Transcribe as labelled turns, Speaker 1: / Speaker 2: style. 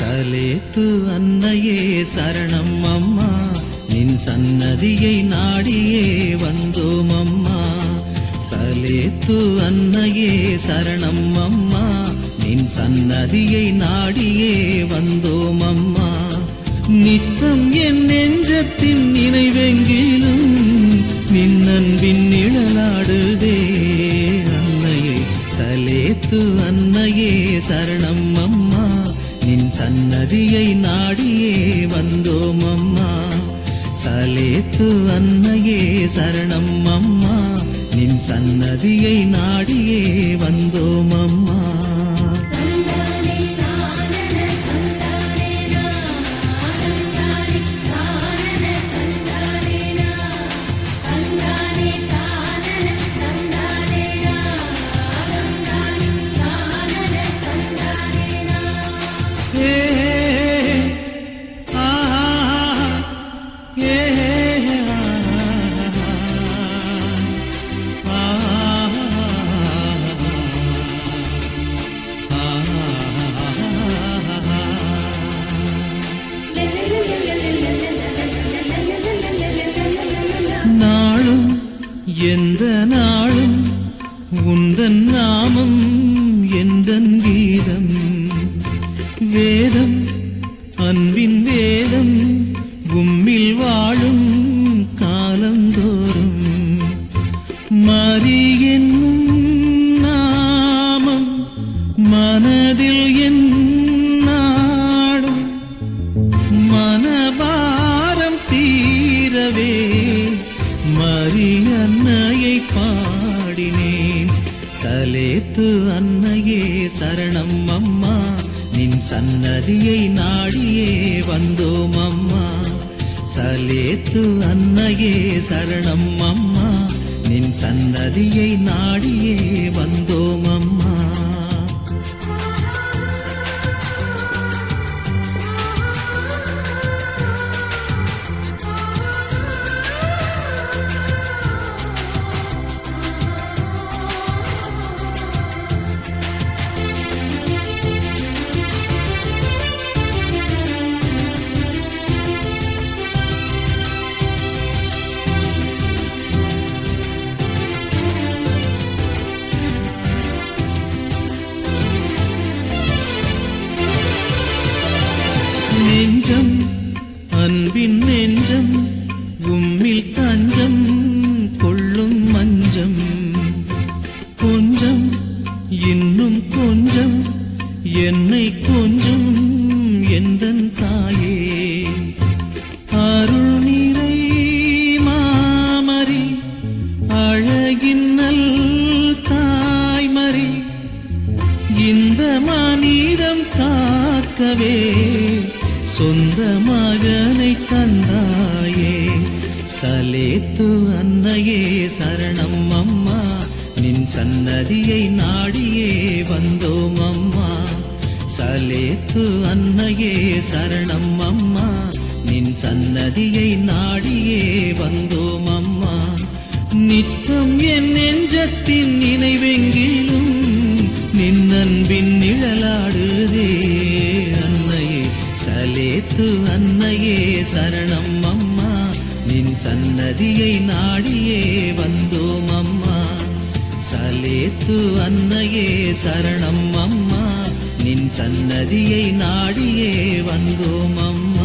Speaker 1: சலேத்து அன்னையே சரணம் அம்மா. நின் சன்னதியை நாடியே வந்தோம் அம்மா. சலேத்து அன்னையே சரணம் அம்மா. நின் சன்னதியை நாடியே வந்தோம் அம்மா. நித்தம் என் நெஞ்சத்தின் நினைவெங்கிலும் நின் அன்பின் நிழலாடுதே. அன்னையே சலேத்து அன்னையே சரணம் சன்னதியை நாடியே வந்தோம் அம்மா சலேத்து அன்னையே சரணம் அம்மா. நின் சன்னதியை நாடியே வந்தோம் அம்மா நாளும் எந்த நாளும் உந்தன் நாமம் எந்தன் கீதம். வேதம் அன்பின் வேதம் தீரவே மரியன்னையை பாடினேன். சலேத்து அன்னையே சரணம் அம்மா நின் சன்னதியை நாடியே வந்தோம் அம்மா. சலேத்து அன்னையே சரணம் அம்மா நின் சன்னதியை நாடியே வந்தோம் நெஞ்சம் உம்மில் தஞ்சம் கொள்ளும் மஞ்சம். கொஞ்சம் இன்னும் கொஞ்சம் என்னை கொஞ்சம் எந்தன் தாயே. அருள் நிறை மாமரி அழகின் நல் தாய்மறி இந்த மனிதம் காக்கவே சொந்த மகனை தந்தாயே. சலேத்து அன்னையே சரணம் அம்மா. நின் சன்னதியை நாடியே வந்தோம் அம்மா. சலேத்து அன்னையே சரணம் அம்மா. நின் சன்னதியை நாடியே வந்தோம் அம்மா. நித்தம் என் நெஞ்சத்தின் நினைவெங்கிலும் நின் அன்பின் நிழல் சேத்து அன்னையே சரணம் அம்மா. நின் சன்னதியை நாடியே வந்தோம் அம்மா. சலேத்து அன்னையே சரணம் அம்மா. நின் சன்னதியை நாடியே வந்தோம் அம்மா.